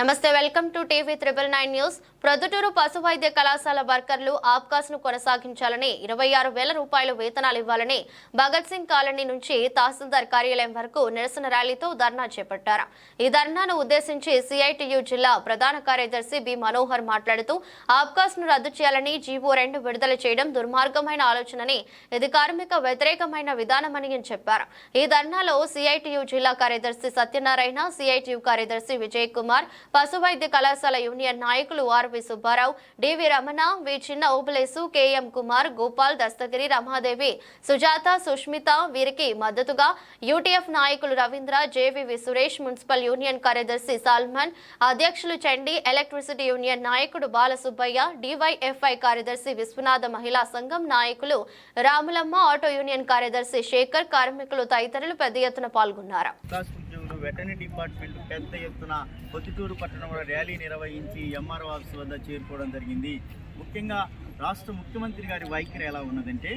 నమస్తే welcome to TV triple nine news. Proddatur పశు వైద్య కళాశాల వర్కర్లు ఆబ్కాస్ను కొనసాగించాలని ఇరవై ఆరు వేల రూపాయలు వేతనాలు ఇవ్వాలని భగత్ సింగ్ కాలనీ నుంచి తహసీల్దార్ కార్యాలయం వరకు నిరసన ర్యాలీతో ధర్నా చేపట్టారు. ఈ ధర్నాను ఉద్దేశించి సిఐటియు జిల్లా ప్రధాన కార్యదర్శి బి మనోహర్ మాట్లాడుతూ ఆబ్కాస్ను రద్దు చేయాలని జీవో రెండు విడుదల చేయడం దుర్మార్గమైన ఆలోచనని ఇది కార్మిక వ్యతిరేకమైన విధానమని చెప్పారు. ఈ ధర్నాలో సిఐటియు జిల్లా కార్యదర్శి సత్యనారాయణ సిఐటియు కార్యదర్శి విజయ్ కుమార్ పశు వైద్య కళాశాల యూనియన్ నాయకులు R V Subbarao D V Ramana V. Chinna Obulesu K M Kumar Gopal Dastagiri Ramadevi Sujatha Sushmita వీరికి మద్దతుగా యూటీఎఫ్ నాయకులు Ravindra J V V Suresh municipal union కార్యదర్శి సల్మాన్ అధ్యక్షులు చండి ఎలక్ట్రిసిటీ యూనియన్ నాయకుడు బాలసుబ్బయ్య డివైఎఫ్ఐ కార్యదర్శి విశ్వనాథ మహిళా సంఘం నాయకులు రాములమ్మ ఆటో యూనియన్ కార్యదర్శి శేఖర్ కార్మికులు తదితరులు పెద్ద ఎత్తున పాల్గొన్నారు. వెటర్నరీ డిపార్ట్మెంట్ పెద్ద ఎత్తున పొద్దుటూరు పట్టణంలో ర్యాలీ నిర్వహించి ఎంఆర్ఓ ఆఫీస్ వద్ద చేరుకోవడం జరిగింది. ముఖ్యంగా రాష్ట్ర ముఖ్యమంత్రి గారి వైఖరి ఎలా ఉన్నదంటే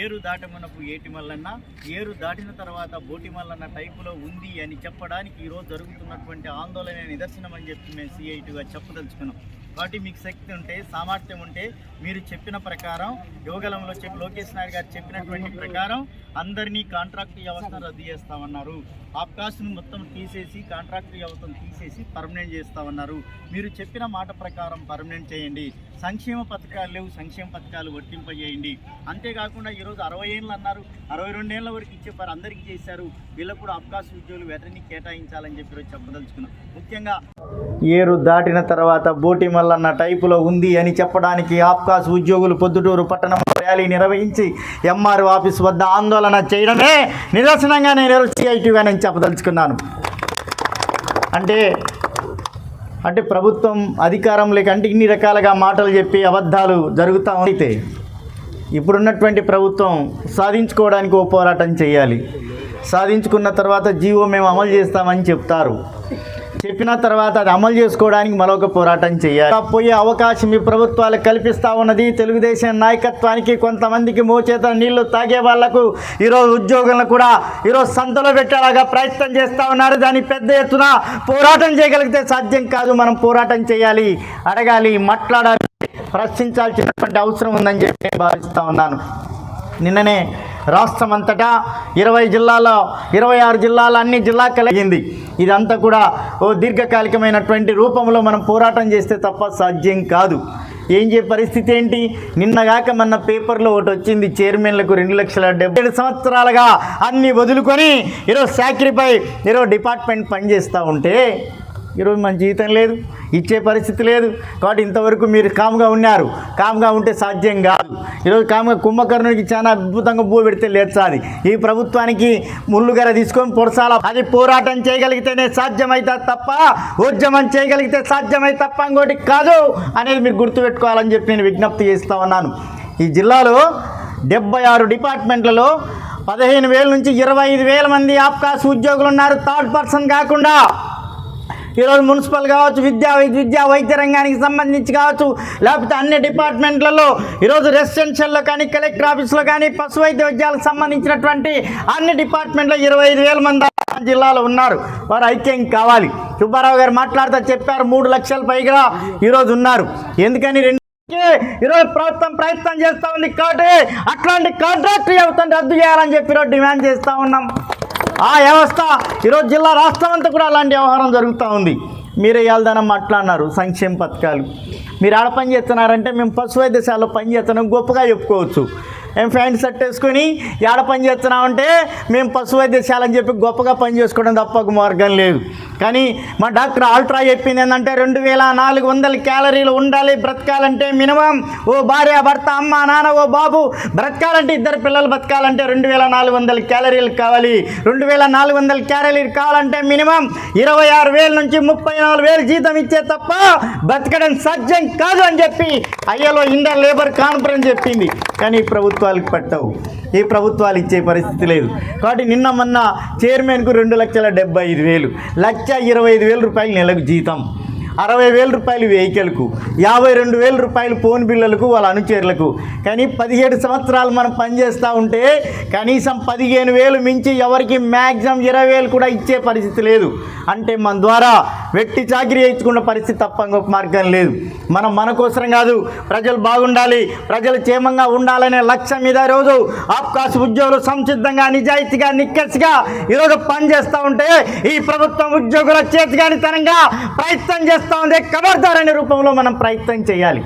ఏరు దాటమునకు ఏటిమల్లన్న ఏరు దాటిన తర్వాత బోటిమల్లన్న టైపులో ఉంది అని చెప్పడానికి ఈరోజు జరుగుతున్నటువంటి ఆందోళన నిదర్శనం అని చెప్పి మేము సిఐటిగా చెప్పదలుచుకున్నాం. కాబట్టి మీకు శక్తి ఉంటే సామర్థ్యం ఉంటే మీరు చెప్పిన ప్రకారం యోగలంలో చెప్పి లోకేష్ నాయుడు గారు చెప్పినటువంటి ప్రకారం అందరినీ కాంట్రాక్ట్ వ్యవస్థను రద్దు చేస్తామన్నారు. ఆప్కాస్ట్ను మొత్తం తీసేసి కాంట్రాక్ట్ వ్యవస్థను తీసేసి పర్మనెంట్ చేస్తామన్నారు. మీరు చెప్పిన మాట ప్రకారం పర్మనెంట్ చేయండి. సంక్షేమ పథకాలు లేవు సంక్షేమ పథకాలు వర్తింపజేయండి. అంతేకాకుండా ఈరోజు అరవై ఏళ్ళు అన్నారు. అరవై రెండేళ్ళ వరకు ఇచ్చే అందరికీ చేశారు. వీళ్ళకు కూడా అవకాశ ఉద్యోగులు వెటర్ని కేటాయించాలని చెప్పి ఈరోజు చెప్పదలుచుకున్నాం. ముఖ్యంగా ఏరు దాటిన తర్వాత బోటి మల్లన్న టైపులో ఉంది అని చెప్పడానికి ఆప్కాస్ ఉద్యోగులు పొద్దుటూరు పట్టణంలో ర్యాలీ నిర్వహించి ఎంఆర్ఓ ఆఫీస్ వద్ద ఆందోళన చేయడమే నిదర్శనంగా నేను సిఐటిగా నేను చెప్పదలుచుకున్నాను. అంటే అంటే ప్రభుత్వం అధికారం లేక అంటే ఇన్ని రకాలుగా మాటలు చెప్పి అబద్ధాలు జరుగుతూ అయితే ఇప్పుడున్నటువంటి ప్రభుత్వం సాధించుకోవడానికి ఓ పోరాటం చేయాలి. సాధించుకున్న తర్వాత జీవో మేము అమలు చేస్తామని చెప్తారు. చెప్పిన తర్వాత అది అమలు చేసుకోవడానికి మరొక పోరాటం చేయాలి. పోయే అవకాశం ఈ ప్రభుత్వాలు కల్పిస్తూ ఉన్నది. తెలుగుదేశం నాయకత్వానికి కొంతమందికి మోచేత నీళ్ళు తాగే వాళ్ళకు ఈరోజు ఉద్యోగులను కూడా ఈరోజు సంతలో పెట్టేలాగా ప్రయత్నం చేస్తూ ఉన్నారు. దాన్ని పెద్ద ఎత్తున పోరాటం చేయగలిగితే సాధ్యం కాదు. మనం పోరాటం చేయాలి అడగాలి మాట్లాడాలి ప్రశ్నించాల్సినటువంటి అవసరం ఉందని చెప్పి నేను భావిస్తూ ఉన్నాను. నిన్ననే రాష్ట్రం అంతటా ఇరవై జిల్లాలో ఇరవై ఆరు జిల్లాల అన్ని జిల్లా కలిగింది. ఇదంతా కూడా ఓ దీర్ఘకాలికమైనటువంటి రూపంలో మనం పోరాటం చేస్తే తప్ప సాధ్యం కాదు. ఏం చే పరిస్థితి ఏంటి? నిన్నగాక మొన్న పేపర్లో ఒకటి వచ్చింది చైర్మన్లకు రెండు లక్షల డెబ్బై ఏడు సంవత్సరాలుగా అన్ని వదులుకొని ఈరోజు సాక్రిపై ఈరోజు డిపార్ట్మెంట్ పనిచేస్తూ ఉంటే ఈరోజు మన జీతం లేదు ఇచ్చే పరిస్థితి లేదు. కాబట్టి ఇంతవరకు మీరు కామ్గా ఉన్నారు. కామ్గా ఉంటే సాధ్యం కాదు. ఈరోజు కామ్గా కుంభకర్ణుడికి చాలా అద్భుతంగా భూ పెడితే లేచాలి ఈ ప్రభుత్వానికి ముళ్ళుగర తీసుకొని పొడసాల అది పోరాటం చేయగలిగితేనే సాధ్యమైతే తప్ప ఉద్యమం చేయగలిగితే సాధ్యమై తప్ప ఇంకోటి కాదు అనేది మీరు గుర్తుపెట్టుకోవాలని చెప్పి నేను విజ్ఞప్తి చేస్తూ ఉన్నాను. ఈ జిల్లాలో డెబ్బై ఆరు డిపార్ట్మెంట్లలో పదిహేను వేల నుంచి ఇరవై ఐదు వేల మంది ఆప్కాస్ ఉద్యోగులు ఉన్నారు. థర్డ్ పర్సన్ కాకుండా ఈరోజు మున్సిపల్ కావచ్చు విద్యా విద్యా వైద్య రంగానికి సంబంధించి కావచ్చు లేకపోతే అన్ని డిపార్ట్మెంట్లలో ఈరోజు రెసిడెన్షియల్లో కానీ కలెక్టర్ ఆఫీస్లో కానీ పశు వైద్య విద్యాలకు సంబంధించినటువంటి అన్ని డిపార్ట్మెంట్లో ఇరవై ఐదు వేల మంది జిల్లాలో ఉన్నారు. వారు ఐక్యం కావాలి. సుబ్బారావు గారు మాట్లాడుతూ చెప్పారు మూడు లక్షల పైగా ఈరోజు ఉన్నారు. ఎందుకని రెండు ఈరోజు ప్రభుత్వం ప్రయత్నం చేస్తూ ఉంది కాబట్టి అట్లాంటి కాంట్రాక్ట్ వ్యవస్థను రద్దు చేయాలని చెప్పి డిమాండ్ చేస్తూ ఉన్నాం. ఆ వ్యవస్థ ఈరోజు జిల్లా రాష్ట్రం అంతా కూడా అలాంటి వ్యవహారం జరుగుతూ ఉంది. మీరే అట్లా మాట్లాడినారు సంక్షేమ పథకాలు. మీరు ఆడ పని చేస్తున్నారంటే మేము పశు వైద్యశాలలో పని చేస్తున్నాం గొప్పగా చెప్పుకోవచ్చు. ఏం ప్యాంట్ సెట్ వేసుకొని ఏడ పని చేస్తున్నామంటే మేము పశు వైద్యశాలని చెప్పి గొప్పగా పని చేసుకోవడం తప్ప ఒక మార్గం లేదు. కానీ మా డాక్టర్ ఆల్ట్రా చెప్పింది ఏంటంటే రెండు వేల నాలుగు వందల క్యాలరీలు ఉండాలి బ్రతకాలంటే మినిమం. ఓ భార్య భర్త అమ్మ నాన్న ఓ బాబు బ్రతకాలంటే ఇద్దరు పిల్లలు బతకాలంటే రెండు వేల నాలుగు వందల క్యాలరీలు కావాలి. రెండు వేల నాలుగు వందల క్యాలరీలు కావాలంటే మినిమం ఇరవై ఆరు వేల నుంచి ముప్పై నాలుగు వేలు జీతం ఇచ్చే తప్ప బ్రతకడం సాధ్యం కాదు అని చెప్పి అయ్యలో ఇండియన్ లేబర్ కాన్ఫరెన్స్ చెప్పింది. కానీ ఈ ప్రభుత్వాలకు పట్టవు. ఈ ప్రభుత్వాలు ఇచ్చే పరిస్థితి లేదు. కాబట్టి నిన్న మొన్న చైర్మన్కు రెండు లక్షల డెబ్బై ఐదు వేలు లక్ష ఇరవై ఐదు వేల రూపాయలు నెలకు జీతం. అరవై వేల రూపాయలు వెహికల్కు యాభై రెండు వేల రూపాయలు ఫోన్ బిల్లులకు వాళ్ళ అనుచరులకు. కానీ పదిహేడు సంవత్సరాలు మనం పనిచేస్తూ ఉంటే కనీసం పదిహేను వేలు మించి ఎవరికి మ్యాక్సిమం ఇరవై వేలు కూడా ఇచ్చే పరిస్థితి లేదు. అంటే మన ద్వారా వెట్టి చాకిరీ వేయించుకున్న పరిస్థితి తప్ప ఇంకొక మార్గం లేదు. మనం మన కోసం కాదు ప్రజలు బాగుండాలి ప్రజలు క్షేమంగా ఉండాలనే లక్ష్యం మీద రోజు అవకాశ ఉద్యోగులు సంసిద్ధంగా నిజాయితీగా నిక్కసిగా ఈరోజు పని చేస్తూ ఉంటే ఈ ప్రభుత్వం ఉద్యోగుల చేతిగానితనంగా ప్రయత్నం చేస్తూ ఉంది ఖబర్దార్ అనే రూపంలో మనం ప్రయత్నం చేయాలి.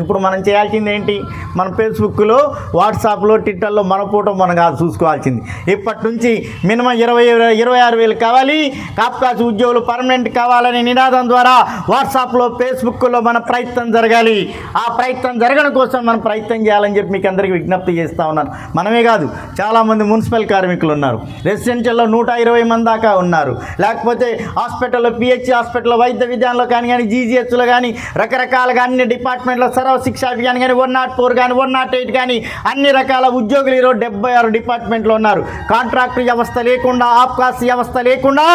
ఇప్పుడు మనం చేయాల్సింది ఏంటి మన ఫేస్బుక్లో వాట్సాప్లో ట్విట్టర్లో మన ఫోటో మనం కాదు చూసుకోవాల్సింది. ఇప్పటి నుంచి మినిమం ఇరవై ఇరవై ఆరు వేలు కావాలి. కాప్కాస్ ఉద్యోగులు పర్మనెంట్ కావాలనే నినాదం ద్వారా వాట్సాప్లో ఫేస్బుక్లో మన ప్రయత్నం జరగాలి. ఆ ప్రయత్నం జరగడం కోసం మనం ప్రయత్నం చేయాలని చెప్పి మీకు అందరికీ విజ్ఞప్తి చేస్తూ ఉన్నాను. మనమే కాదు చాలామంది మున్సిపల్ కార్మికులు ఉన్నారు. రెసిడెన్షియల్లో నూట ఇరవై మంది దాకా ఉన్నారు. లేకపోతే హాస్పిటల్లో పిహెచ్ హాస్పిటల్లో వైద్య విధానంలో కానీ కానీ జీజీహెచ్లో కానీ రకరకాలుగా అన్ని డిపార్ట్మెంట్లో సర్వ శిక్షా అభియాన్ కానీ వన్ నాట్ ఫోర్ కానీ వన్ నాట్ ఎయిట్ కానీ అన్ని రకాల ఉద్యోగులు ఈరోజు డెబ్బై ఆరు డిపార్ట్మెంట్లో ఉన్నారు. కాంట్రాక్ట్ వ్యవస్థ లేకుండా ఆప్కాస్ వ్యవస్థ లేకుండా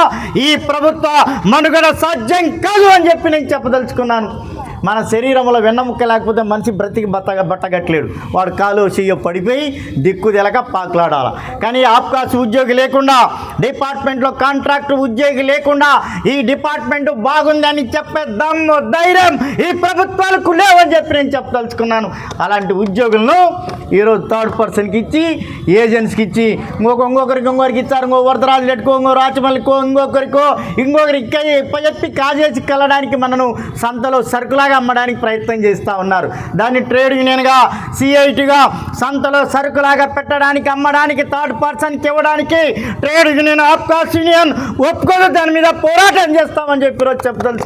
ఈ ప్రభుత్వ మనుగడ సాధ్యం కాదు అని చెప్పి నేను చెప్పదలుచుకున్నాను. మన శరీరంలో వెన్నముక్క లేకపోతే మనిషి బ్రతికి బత్త బట్టగట్లేడు వాడు కాలు చెయ్యో పడిపోయి దిక్కు తెలక పాకులాడాల. కానీ ఆప్కాస్ ఉద్యోగి లేకుండా డిపార్ట్మెంట్లో కాంట్రాక్ట్ ఉద్యోగి లేకుండా ఈ డిపార్ట్మెంట్ బాగుందని చెప్పే దమ్ము ధైర్యం ఈ ప్రభుత్వాలకు లేవని చెప్పి నేను చెప్పదలుచుకున్నాను. అలాంటి ఉద్యోగులను ఈరోజు థర్డ్ పర్సన్కి ఇచ్చి ఏజెంట్స్కి ఇచ్చి ఇంకొక ఇంకొకరికి ఇంకొకరికి ఇచ్చారు ఇంకో వరదరాజు పెట్టుకో ఇంకో రాచమల్లికో ఇంకొకరికో ఇంకొకరికి చెప్పి కాజేసి కలడానికి మనను సంతలో సరుకులాగా అమ్మడానికి ప్రయత్నం చేస్తూ ఉన్నారు. దాన్ని ట్రేడ్ యూనియన్గా సిఐటిగా సంతలో సరుకులాగా పెట్టడానికి అమ్మడానికి థర్డ్ పర్సన్కి ఇవ్వడానికి ట్రేడ్ యూనియన్ ఆఫ్కాస్ యూనియన్ ఒప్పుకోదు. దాని మీద పోరాటం చేస్తామని చెప్పి రోజు చెప్తాను